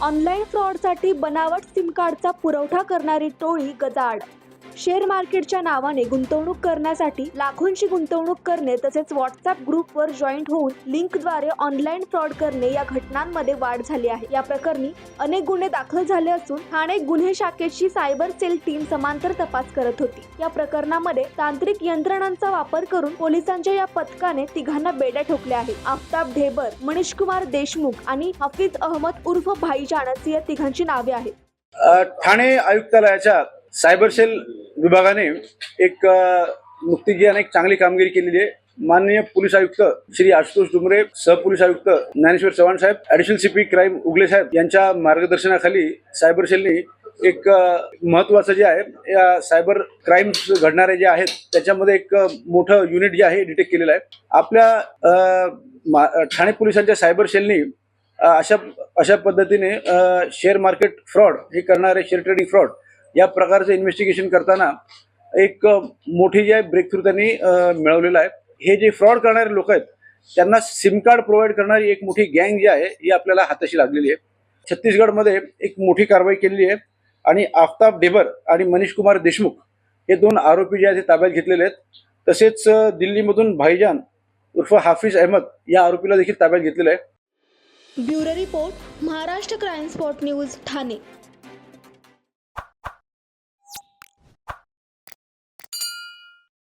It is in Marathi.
ऑनलाईन फ्रॉडसाठी बनावट सिम कार्डचा पुरवठा करणारी टोळी गजाआड शेअर मार्केटच्या नावाने गुंतवणूक करण्यासाठी लाखोंची गुंतवणूक करणे तसेच व्हॉट्सअप ग्रुपवर जॉईंट होऊन लिंकद्वारे ऑनलाईन फ्रॉड करणे या घटनांमध्ये वाढ झाली आहे. या प्रकरणी अनेक गुन्हे दाखल झाले असून ठाणे गुन्हे शाखेची सायबर सेल टीम समांतर तपास करत होती. या प्रकरणामध्ये तांत्रिक यंत्रणांचा वापर करून पोलिसांच्या या पथकाने तिघांना बेड्या ठोकल्या आहेत. आफताब ढेबर मनीष कुमार देशमुख आणि हफीज अहमद उर्फ भाईजान अशी या तिघांची नावे आहेत. ठाणे आयुक्तालयाच्या सायबर सेल विभागाने एक अ, नुकतीच जी अनेक चांगली कामगिरी केलेली आहे. माननीय पोलीस आयुक्त श्री आशुतोष डुमरे सहपोलीस आयुक्त Dnyaneshwar Chavan saheb additional CP crime Ugale saheb यांच्या मार्गदर्शनाखाली सायबर सेलनी एक महत्वाचं महत्त्वाचं जे आहे या सायबर क्राईम्स घडणारे जे आहेत त्याच्यामध्ये एक मोठं युनिट जे आहे डिटेक्ट केलेलं आहे. आपल्या मा- ठाणे पोलिसांच्या सायबर सेलनी अशा अशा पद्धतीने शेअर मार्केट फ्रॉड हे करणारे शेअर ट्रेडिंग फ्रॉड या प्रकारचं इन्व्हेस्टिगेशन करताना एक मोठी जी आहे ब्रेक थ्रू त्यांनी मिळवलेलं आहे. हे जे फ्रॉड करणारे लोक आहेत त्यांना सिम कार्ड प्रोव्हाइड करणारी एक मोठी गँग जी आहे ही आपल्याला हाताशी लागलेली आहे. छत्तीसगडमध्ये एक मोठी कारवाई केलेली आहे आणि आफताब डेबर आणि मनीष कुमार देशमुख हे दोन आरोपी जे आहेत ते ताब्यात घेतलेले आहेत. तसेच दिल्लीमधून भाईजान उर्फ हाफिज अहमद या आरोपीला देखील ताब्यात घेतलेलं आहे. Bureau report Maharashtra crime spot news Thane.